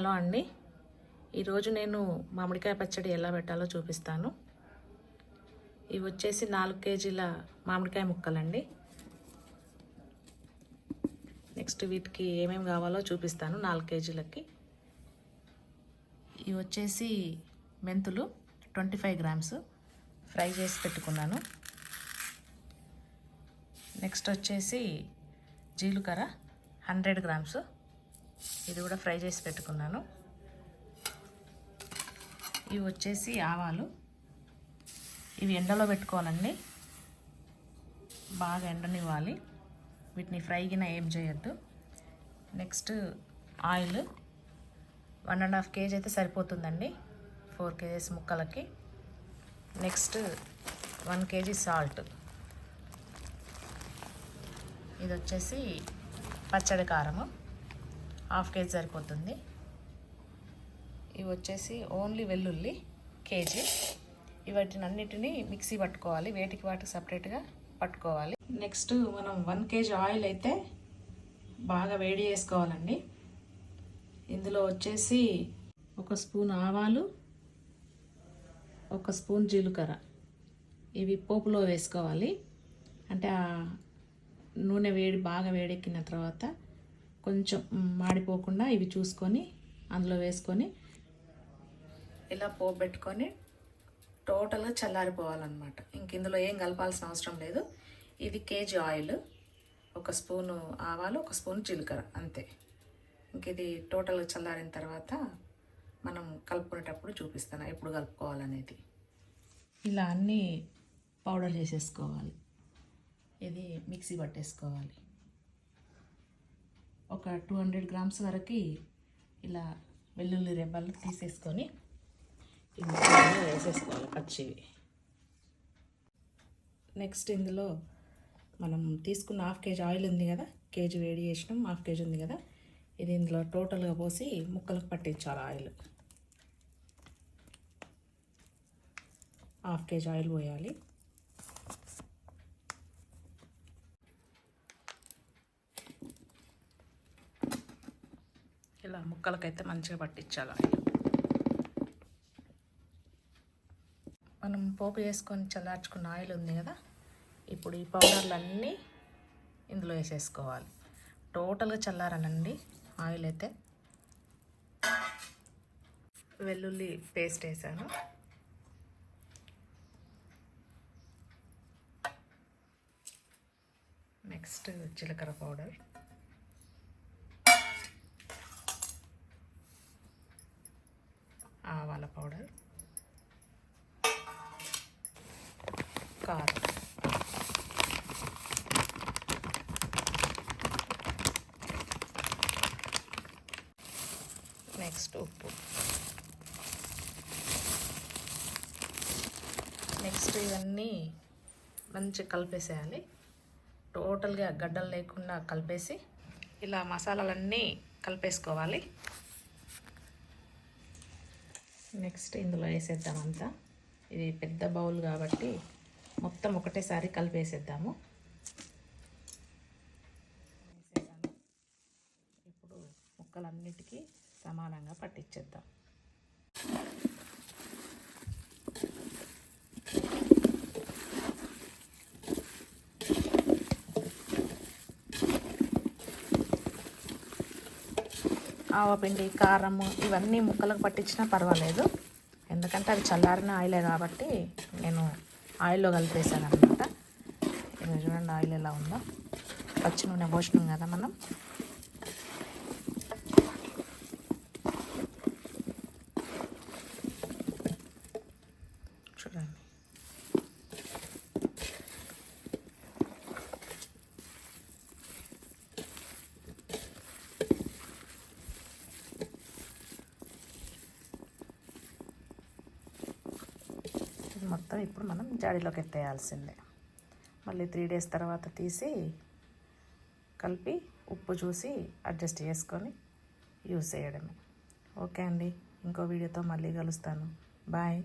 Hello అండి. ఈరోజు నేను మామిడికాయ పచ్చడి ఎలా పెట్టాలో చూపిస్తాను. ఇవి వచ్చేసి నాలుగు కేజీల మామిడికాయ ముక్కలండి. నెక్స్ట్ వీటికి ఏమేమి కావాలో చూపిస్తాను నాలుగు కేజీలకి. ఇవి వచ్చేసి మెంతులు ట్వంటీ ఫైవ్ గ్రామ్స్. ఫ్రై చేసి పెట్టుకున్నాను. నెక్స్ట్ వచ్చేసి జీలకర్ర హండ్రెడ్ గ్రామ్స్. ఇది కూడా ఫ్రై చేసి పెట్టుకున్నాను. ఇవి వచ్చేసి ఆవాలు. ఇవి ఎండలో పెట్టుకోవాలండి. బాగా ఎండనివ్వాలి. వీటిని ఫ్రైగిన ఏం చేయొద్దు. Next oil. One and half kg అయితే సరిపోతుందండి. ఫోర్ కేజీస్ ముక్కలకి. Next one kg salt. ఇది వచ్చేసి పచ్చడి కారము. హాఫ్ కేజీ సరిపోతుంది. ఇవి వచ్చేసి ఓన్లీ వెల్లుల్లి కేజీ. వాటిని అన్నిటినీ మిక్సీ పట్టుకోవాలి. వేటికి వాటికి సపరేట్గా పట్టుకోవాలి. నెక్స్ట్ మనం వన్ కేజీ ఆయిల్ అయితే బాగా వేడి చేసుకోవాలండి. ఇందులో వచ్చేసి ఒక స్పూన్ ఆవాలు ఒక స్పూన్ జీలకర్ర. ఇవి పోపులో వేసుకోవాలి. అంటే ఆ నూనె వేడి బాగా వేడెక్కిన తర్వాత కొంచెం మాడిపోకుండా ఇవి చూసుకొని అందులో వేసుకొని ఇలా పోపు పెట్టుకొని టోటల్గా చల్లారిపోవాలన్నమాట. ఇంక ఇందులో ఏం కలపాల్సిన అవసరం లేదు. ఇది కేజీ ఆయిల్ ఒక స్పూను ఆవాలు ఒక స్పూన్ జీలకర్ర అంతే. ఇంక ఇది టోటల్గా చల్లారిన తర్వాత మనం కలుపుకునేటప్పుడు చూపిస్తాను ఎప్పుడు కలుపుకోవాలనేది. ఇలా అన్నీ పౌడర్ చేసేసుకోవాలి. ఇది మిక్సీ పట్టేసుకోవాలి. ఒక టూ హండ్రెడ్ గ్రామ్స్ వరకు ఇలా వెల్లుల్లి రెబ్బలు తీసేసుకొని ఇందులో వేసేసుకోవాలి పచ్చివి. నెక్స్ట్ ఇందులో మనం తీసుకున్న హాఫ్ కేజీ ఆయిల్ ఉంది కదా కేజీ వేడి చేసినాం హాఫ్ కేజీ ఉంది కదా. ఇది ఇందులో టోటల్గా పోసి ముక్కలకు పట్టించాలి ఆయిల్. హాఫ్ కేజీ ఆయిల్ పోయాలి. ఇలా ముక్కలకైతే మంచిగా పట్టించాలి? మనం పోపు వేసుకొని చల్లార్చుకున్న ఆయిల్ ఉంది కదా? ఇప్పుడు ఈ పౌడర్లన్నీ ఇందులో వేసేసుకోవాలి. టోటల్గా చల్లారాలండి ఆయిల్ అయితే. వెల్లుల్లి పేస్ట్ వేసాను. నెక్స్ట్ జీలకర్ర పౌడర్. ఆవాల పౌడర్. కారం. నెక్స్ట్ ఉప్పు. నెక్స్ట్ ఇవన్నీ మంచిగా కలిపేసేయాలి. టోటల్గా గడ్డలు లేకుండా కలిపేసి ఇలా మసాలాలన్నీ కలిపేసుకోవాలి. నెక్స్ట్ ఇందులో వేసేద్దాం అంతా. ఇది పెద్ద బౌల్ కాబట్టి మొత్తం ఒకటేసారి కలిపేసేద్దాము. ఇప్పుడు ముక్కలన్నిటికీ సమానంగా పట్టించేద్దాం. ఆవపిండి కారము ఇవన్నీ ముక్కలకు పట్టించినా పర్వాలేదు. ఎందుకంటే అది చల్లారిన ఆయిలే కాబట్టి నేను ఆయిల్లో కలిపేసాను అనమాట చూడండి ఆయిల్ ఎలా ఉందో. పచ్చి నూనె పోసినాం కదా మనం చూడండి ఇది మొత్తం ఇప్పుడు మనం జాడీలోకి ఎత్తేయాల్సిందే. మళ్ళీ త్రీ డేస్ తర్వాత తీసి కలిపి ఉప్పు చూసి అడ్జస్ట్ చేసుకొని యూజ్ చేయడమే. ఓకే అండి ఇంకో వీడియోతో మళ్ళీ కలుస్తాను. బాయ్